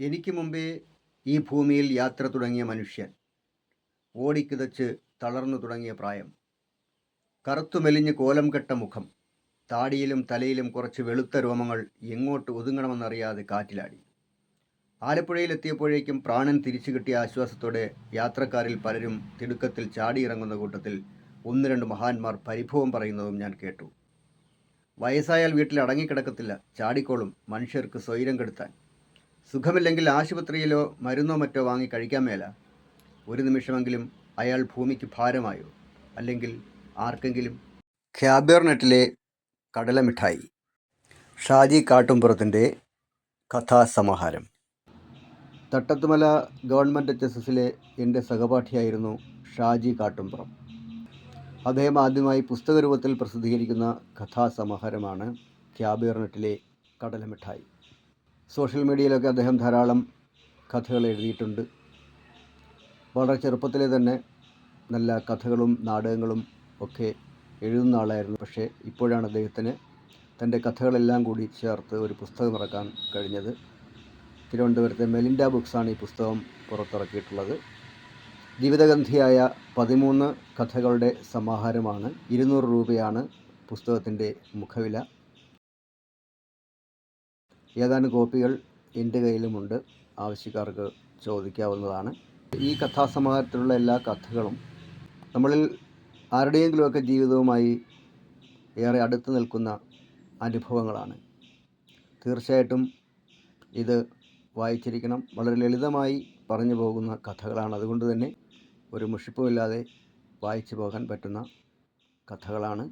എനിക്ക് മുമ്പേ ഈ ഭൂമിയിൽ യാത്ര തുടങ്ങിയ മനുഷ്യൻ ഓടിക്കിതച്ച് തളർന്നു തുടങ്ങിയ പ്രായം കറുത്തു മെലിഞ്ഞ് കോലം കെട്ട മുഖം താടിയിലും തലയിലും കുറച്ച് വെളുത്ത രോമങ്ങൾ എങ്ങോട്ട് ഒതുങ്ങണമെന്നറിയാതെ കാറ്റിലാടി. ആലപ്പുഴയിലെത്തിയപ്പോഴേക്കും പ്രാണൻ തിരിച്ചു കിട്ടിയ ആശ്വാസത്തോടെ യാത്രക്കാരിൽ പലരും തിടുക്കത്തിൽ ചാടിയിറങ്ങുന്ന കൂട്ടത്തിൽ ഒന്ന് രണ്ട് മഹാന്മാർ പരിഭവം പറയുന്നതും ഞാൻ കേട്ടു. വയസ്സായാൽ വീട്ടിൽ അടങ്ങിക്കിടക്കത്തില്ല. ചാടിക്കോളും മനുഷ്യർക്ക് സ്വൈരം കെടുത്താൻ. സുഖമില്ലെങ്കിൽ ആശുപത്രിയിലോ മരുന്നോ മറ്റോ വാങ്ങി കഴിക്കാൻ മേല. ഒരു നിമിഷമെങ്കിലും അയാൾ ഭൂമിക്ക് ഭാരമായോ? അല്ലെങ്കിൽ ആർക്കെങ്കിലും? ഖ്യാബേർനെറ്റിലെ കടലമിഠായി. ഷാജി കാട്ടുംപുറത്തിന്റെ കഥാസമാഹാരം. തട്ടത്തുമല ഗവൺമെന്റ് എച്ച് എസ് എസിലെ എന്റെ സഹപാഠിയായിരുന്നു ഷാജി കാട്ടുംപുറം. അദ്ദേഹം ആദ്യമായി പുസ്തകരൂപത്തിൽ പ്രസിദ്ധീകരിക്കുന്ന കഥാസമാഹാരമാണ് ക്യാബിയർനെറ്റിലെ കടലമിഠായി. സോഷ്യൽ മീഡിയയിലൊക്കെ അദ്ദേഹം ധാരാളം കഥകൾ എഴുതിയിട്ടുണ്ട്. വളരെ ചെറുപ്പത്തിലെ തന്നെ നല്ല കഥകളും നാടകങ്ങളും ഒക്കെ എഴുതുന്ന ആളായിരുന്നു. പക്ഷേ ഇപ്പോഴാണ് അദ്ദേഹത്തിന് തന്റെ കഥകളെല്ലാം കൂടി ചേർത്ത് ഒരു പുസ്തകം ഇറക്കാൻ കഴിഞ്ഞത്. തിരുവനന്തപുരത്തെ മെലിൻഡ ബുക്സാണ് ഈ പുസ്തകം പുറത്തിറക്കിയിട്ടുള്ളത്. ജീവിതഗന്ധിയായ പതിമൂന്ന് കഥകളുടെ സമാഹാരമാണ് ഇരുന്നൂറ് രൂപയാണ് പുസ്തകത്തിന്റെ മുഖവില. ഏതാനും കോപ്പികൾ എന്റെ കയ്യിലുമുണ്ട്. ആവശ്യക്കാർക്ക് ചോദിക്കാവുന്നതാണ്. ഈ കഥാസമാഹാരത്തിലുള്ള എല്ലാ കഥകളും നമ്മളിൽ ആരുടെയെങ്കിലുമൊക്കെ ജീവിതവുമായി ഏറെ അടുത്ത് നിൽക്കുന്ന അനുഭവങ്ങളാണ്. തീർച്ചയായിട്ടും ഇത് വായിച്ചിരിക്കണം. വളരെ ലളിതമായി പറഞ്ഞു പോകുന്ന കഥകളാണ്. അതുകൊണ്ട് തന്നെ ഒരു മുഷിപ്പുമില്ലാതെ വായിച്ചു പോകാൻ പറ്റുന്ന കഥകളാണ്.